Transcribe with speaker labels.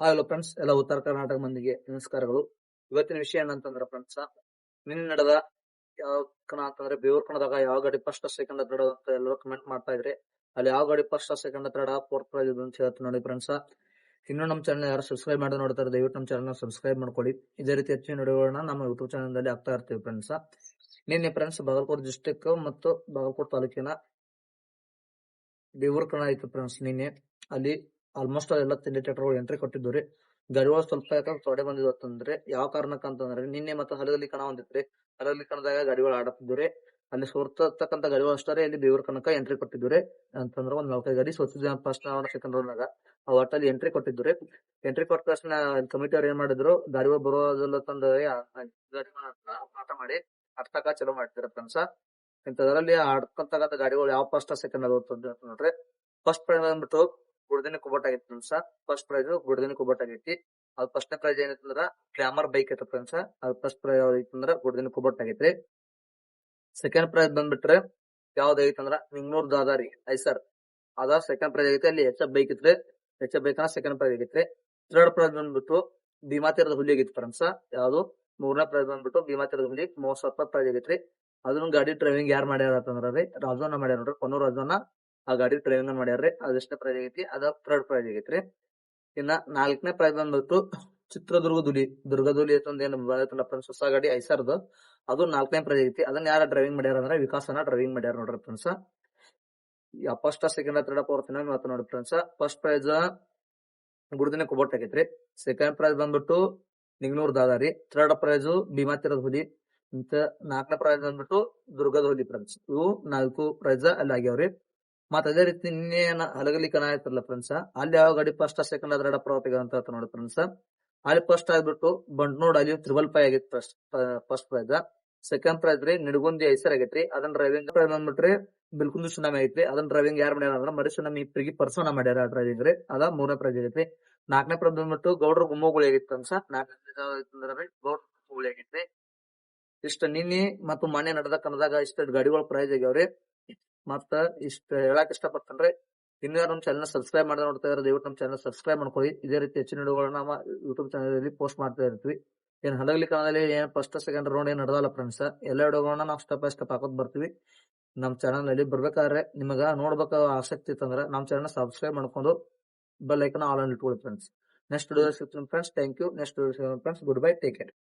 Speaker 1: Hi hello friends ಎಲ್ಲ ಉತ್ತರ ಕರ್ನಾಟಕ ಮಂದಿಗೆ ನಮಸ್ಕಾರಗಳು. ಇವತ್ತಿನ ವಿಷಯ ಏನಂತಂದ್ರೆ ಫ್ರೆಂಡ್ಸ್ ನಿನ್ನೆ ನಡೆದ ಯಾವ ಕಣ ಅಂತಂದ್ರೆ ಬೇವೂರ್ ಕಣದಾಗ ಯಾವ ಗಾಡಿ ಫಸ್ಟ್ ಸೆಕೆಂಡ್ ಥರ್ಡ್ ಅಂತ ಎಲ್ಲರೂ ಕಮೆಂಟ್ ಮಾಡ್ತಾ ಇದ್ರೆ, ಅಲ್ಲಿ ಯಾವ ಗಾಡಿ first second third fourth prize ಅಂತ ಹೇಳ್ತೀನಿ ನೋಡಿ ಫ್ರೆಂಡ್ಸ್ ಇನ್ನೂ ನಮ್ಮ ಚಾನಲ್ ಯಾರು ಸಬ್ಸ್ಕ್ರೈಬ್ ಮಾಡಿ ನೋಡ್ತಾರೆ ದಯವಿಟ್ಟು ನಮ್ಮ ಚಾನಲ್ ಸಬ್ಸ್ಕ್ರೈಬ್ ಮಾಡ್ಕೊಳ್ಳಿ. ಇದೇ ರೀತಿ ಹೆಚ್ಚಿನ ವಿಡಿಯೋಗಳನ್ನ ನಮ್ಮ ಯೂಟ್ಯೂಬ್ ಚಾನಲ್ನಲ್ಲಿ ಆಗ್ತಾ ಇರ್ತೀವಿ ಫ್ರೆಂಡ್ಸ್ ನಿನ್ನೆ ಫ್ರೆಂಡ್ಸ್ ಬಾಗಲಕೋಟೆ ಡಿಸ್ಟಿಕ್ ಮತ್ತು ಬಾಗಲಕೋಟೆ ತಾಲೂಕಿನ ಬೇವೂರ್ ಕಣ ಆಯ್ತು ಫ್ರೆಂಡ್ಸ್ ನಿನ್ನೆ. ಅಲ್ಲಿ ಆಲ್ಮೋಸ್ಟ್ ಎಲ್ಲ ಟ್ರ್ಯಾಕ್ಟರ್ಗಳು ಎಂಟ್ರಿ ಕೊಟ್ಟಿದ್ದು ರೀ. ಗಾಡಿಗಳು ಸ್ವಲ್ಪ ಯಾಕಂದ್ರೆ ತೊಡೆ ಬಂದಿದ್ವು ಅಂತಂದ್ರೆ ಯಾವ ಕಾರಣಕ್ಕ ಅಂತಂದ್ರೆ ನಿನ್ನೆ ಮತ್ತೆ ಹಲಗಲಿ ಕಣ ಹೊಂದಿತ್ರಿ ಹಲಗಲಿ ಕಣದಾಗ ಗಾಡಿಗಳು ಆಡತ್ತಿದ್ದು ರೀ. ಅಲ್ಲಿ ಸೋರ್ತಕ್ಕಂತ ಗಾಡಿಗಳು ಅಷ್ಟೇ ಇಲ್ಲಿ ದೇವ್ರ ಕನಕ ಎಂಟ್ರಿ ಕೊಟ್ಟಿದ್ದು ರೀ. ಅಂತಂದ್ರೆ ಒಂದ್ ನಾಲ್ಕೈದು ಗಾಡಿ ಸೋತಿದ್ವಿ ಫಸ್ಟ್ ಸೆಕೆಂಡ್ ರೌಂಡ್ನಾಗ ಆ ಒಟ್ಟಲ್ಲಿ ಎಂಟ್ರಿ ಕೊಟ್ಟಿದ್ದು ರೀ. ಎಂಟ್ರಿ ಕೊಟ್ಟ ತಕ್ಷಣ ಕಮಿಟಿ ಅವ್ರು ಏನ್ ಮಾಡಿದ್ರು ಗಾಡಿಗಳು ಬರೋದಿಲ್ಲ ತಂದು ಪಾಠ ಮಾಡಿ ಅರ್ಥಕ ಚಲೋ ಮಾಡ್ತಿರ ಫ್ರೆಂಡ್ಸ್ ಇಂಥದ್ರಲ್ಲಿ ಆಡ್ಕೊಂತಕ್ಕಂಥ ಗಾಡಿಗಳು ಯಾವ ಫಸ್ಟ್ ಸೆಕೆಂಡ್ ಅದು ನೋಡ್ರಿ. ಫಸ್ಟ್ ಬಂದ್ಬಿಟ್ಟು ಗುಡ್ದಿನ ಕುಬಟ್ ಆಗೈತಿ ಫ್ರೆಂಡ್ಸ್ ಫಸ್ಟ್ ಪ್ರೈಸ್ ಗುಡ್ದಿನ ಕುಬಟ್ ಆಗೈತಿ. ಅದು ಫಸ್ಟ್ ಪ್ರೈಸ್ ಏನೈತಂದ್ರ ಗ್ಲಾಮರ್ ಬೈಕ್ ಐತೆ ಫ್ರೆಂಡ್ಸ್ ಅದ್ ಫಸ್ಟ್ ಪ್ರೈಸ್ ಐತಂದ್ರ ಗುಡ್ದಿನ ಕುಬಟ್ ಆಗೈತ್ರಿ ಸೆಕೆಂಡ್ ಪ್ರೈಸ್ ಬಂದ್ಬಿಟ್ರೆ ಯಾವ್ದು ಐತಂದ್ರ ನಿಂಗ್ನೂರ್ ದಾದಾರಿ ಐಸರ್. ಅದ ಸೆಕೆಂಡ್ ಪ್ರೈಸ್ ಆಗೈತಿ, ಅಲ್ಲಿ ಎಚ್ ಬೈಕ್ ಇತ್ರಿ ಎಚ್ ಎಫ್ ಅಂದ್ರೆ ಸೆಕೆಂಡ್ ಪ್ರೈಸ್ ಆಗೈತ್ರಿ ಥರ್ಡ್ ಪ್ರೈಸ್ ಬಂದ್ಬಿಟ್ಟು ಭೀಮಾ ತೀರದ ಹುಲಿ ಆಗೈತಿ ಫ್ರೆಂಡ್ಸ್ ಯಾವ್ದು? ಮೂರನೇ ಪ್ರೈಸ್ ಬಂದ್ಬಿಟ್ಟು ಭೀಮಾ ತೀರದ ಹುಲಿ ಮೂವತ್ ಸಾವಿರ ರೂಪಾಯಿ ಪ್ರೈಸ್ ಆಗೈತ್ರಿ ಅದನ್ನ ಗಾಡಿ ಡ್ರೈವಿಂಗ್ ಯಾರು ಮಾಡ್ಯಾರ ಅಂತಂದ್ರ ರೀ ರಾಜೋನ ಮಾಡ್ಯಾರ ನೋಡ್ರಿ. ಕೊನೂರ್ ರಾಜೋನ ಆ ಗಾಡಿ ಡ್ರೈವಿಂಗ್ ಮಾಡ್ಯಾರ್ರಿ. ಅದೆಷ್ಟೇ ಪ್ರೈಸ್ ಆಗೈತಿ. ಅದ ಥರ್ಡ್ ಪ್ರೈಸ್ ಆಗೈತ್ರಿ. ಇನ್ನ ನಾಲ್ಕನೇ ಪ್ರೈಸ್ ಬಂದ್ಬಿಟ್ಟು ಚಿತ್ರದುರ್ಗ ದುಲಿ ದುರ್ಗದುಲಿ ಅಂತ ಏನು ಫ್ರೆಂಡ್ಸ್ ಹೊಸ ಗಾಡಿ ಐಸರ್ದು. ಅದು ನಾಲ್ಕನೇ ಪ್ರೈಸ್ ಐತಿ ಅದನ್ನ ಯಾರ ಡ್ರೈವಿಂಗ್ ಮಾಡ್ಯಾರ ಅಂದ್ರೆ ವಿಕಾಸನ ಡ್ರೈವಿಂಗ್ ಮಾಡ್ಯಾರ ನೋಡ್ರಿ friends first second third fourth ಮಾತು ನೋಡ್ರಿ ಫ್ರೆಂಡ್ಸ್ ಫಸ್ಟ್ ಪ್ರೈಸ್ ಗುಡ್ದಿನ ಕುಬೋಟ್ ಆಗೈತ್ರಿ. ಸೆಕೆಂಡ್ ಪ್ರೈಸ್ ಬಂದ್ಬಿಟ್ಟು ನಿಗ್ನೂರ್ ದಾದಾರಿ ಥರ್ಡ್ ಪ್ರೈಸ್ ಭೀಮಾ ತೀರದ ಹುಲಿ ನಾಲ್ಕನೇ ಪ್ರೈಸ್ ಬಂದ್ಬಿಟ್ಟು ದುರ್ಗದ ಹುಲಿ ಫ್ರೆಂಡ್ಸ್ ಇವು ನಾಲ್ಕು ಪ್ರೈಸ್ ಅಲ್ಲಿ ಆಗ್ಯಾವ್ರಿ. ಮತ್ತ ಅದೇ ರೀತಿ ನಿನ್ನೆ ಹಲಗಲಿ ಆಯ್ತಲ್ಲ ಫ್ರೆಂಡ್ಸ್ ಅಲ್ಲಿ ಯಾವ ಗಾಡಿ ಫಸ್ಟ್ ಸೆಕೆಂಡ್ ಅದ್ರ ಪ್ರವತಿಗ ಅಂತ ನೋಡಿ ಫ್ರೆಂಡ್ಸ್ ಅಲ್ಲಿ ಫಸ್ಟ್ ಆಗ್ಬಿಟ್ಟು ಬಂಡ್ನೋಡ್ ಅಲ್ಲಿ ತ್ರಿಬಲ್ ಪೈ ಆಗಿತ್ತು first first prize second prize ರೀ ನಿಡಗುಂದಿ ಐಸರ್ ಆಗೈತ್ರಿ. ಅದನ್ನ ಡ್ರೈವಿಂಗ್ ಪ್ರೈಸ್ ಬಂದ್ಬಿಟ್ರಿ ಬಿಲ್ಕುಂದು ಸುನಾಮಿ ಐತ್ರಿ ಅದನ್ನ ಡ್ರೈವಿಂಗ್ ಯಾರು ಮಾಡ್ಯಾರ ಅಂದ್ರ ಮರಿ ಸುನಾಮಿ ಇಬ್ಬರಿಗೆ ಪರ್ಸೋನ ಮಾಡ್ಯಾರ ಡ್ರೈವಿಂಗ್ ರೀ. ಅದ ಮೂರನೇ ಪ್ರೈಸ್ ಆಗೈತ್ರಿ. ನಾಲ್ಕನೇ ಪ್ರೈಸ್ ಬಂದ್ಬಿಟ್ಟು ಗೌಡ್ರ ಗುಮ್ಮಗಳು ಆಗಿತ್ತು ಅನ್ಸ ನಾಲ್ಕನೇ ಗೌಡ್ರ ಗುಮ್ಮಗುಳಿ ಆಗೈತ್ರಿ. ಇಷ್ಟ ನಿನ್ನೆ ಮತ್ತು ಮನೆ ನಡೆದ ಕನ್ನದಾಗ ಇಷ್ಟ ಗಾಡಿಗಳ ಪ್ರೈಸ್ ಆಗ್ಯಾವ್ರಿ. ಮತ್ತ ಇಷ್ಟ ಹೇಳಕ್ ಇಷ್ಟಪಡ್ತೇನ್ರಿ, ಇನ್ನು ನಮ್ಮ ಚಾನಲ್ ಸಬ್ಸ್ಕ್ರೈಬ್ ಮಾಡಿದ್ರೆ ನೋಡ್ತಾ ಇದ್ರೆ ದಯವಿಟ್ಟು ನಮ್ಮ ಚಾನಲ್ ಸಬ್ಸ್ಕ್ರೈಬ್ ಮಾಡ್ಕೊಳ್ಳಿ. ಇದೇ ರೀತಿ ಹೆಚ್ಚಿನ ವಿಡಿಯೋಗಳನ್ನ ನಮ್ಮ ಯೂಟ್ಯೂಬ್ ಚಾನಲ್ ಅಲ್ಲಿ ಪೋಸ್ಟ್ ಮಾಡ್ತಾ ಇರ್ತೀವಿ. ಏನ್ ಹಡಗಲಿ ಕಾಲದಲ್ಲಿ ಏನ್ ಫಸ್ಟ್ ಸೆಕೆಂಡ್ ರೌಂಡ್ ಏನ್ ನಡೆದಲ್ಲ ಫ್ರೆಂಡ್ಸ್ ಎಲ್ಲ ವಿಡಿಯೋಗಳನ್ನ ನಾವು ಸ್ಟೆಪ್ ಬೈ ಸ್ಟೆಪ್ ಹಾಕೋದ್ ಬರ್ತೀವಿ. ನಮ್ಮ ಚಾನಲ್ ಅಲ್ಲಿ ಬರ್ಬೇಕಾದ್ರೆ ನಿಮಗ ನೋಡ್ಬೇಕ ಆಸಕ್ತಿ ಇತ್ತಂದ್ರೆ ನಮ್ಮ ಚಾನಲ್ ಸಬ್ಸ್ಕ್ರೈಬ್ ಮಾಡ್ಕೊಂಡು ಬೆಲ್ ಐಕನ್ ಆಲ್ ಆನ್ ಇಟ್ಕೊಳ್ಳಿ ಫ್ರೆಂಡ್ಸ್ ನೆಕ್ಸ್ಟ್ ವಿಡಿಯೋ ಸಿಗ್ತೀನಿ friends thank you next video friends good bye take care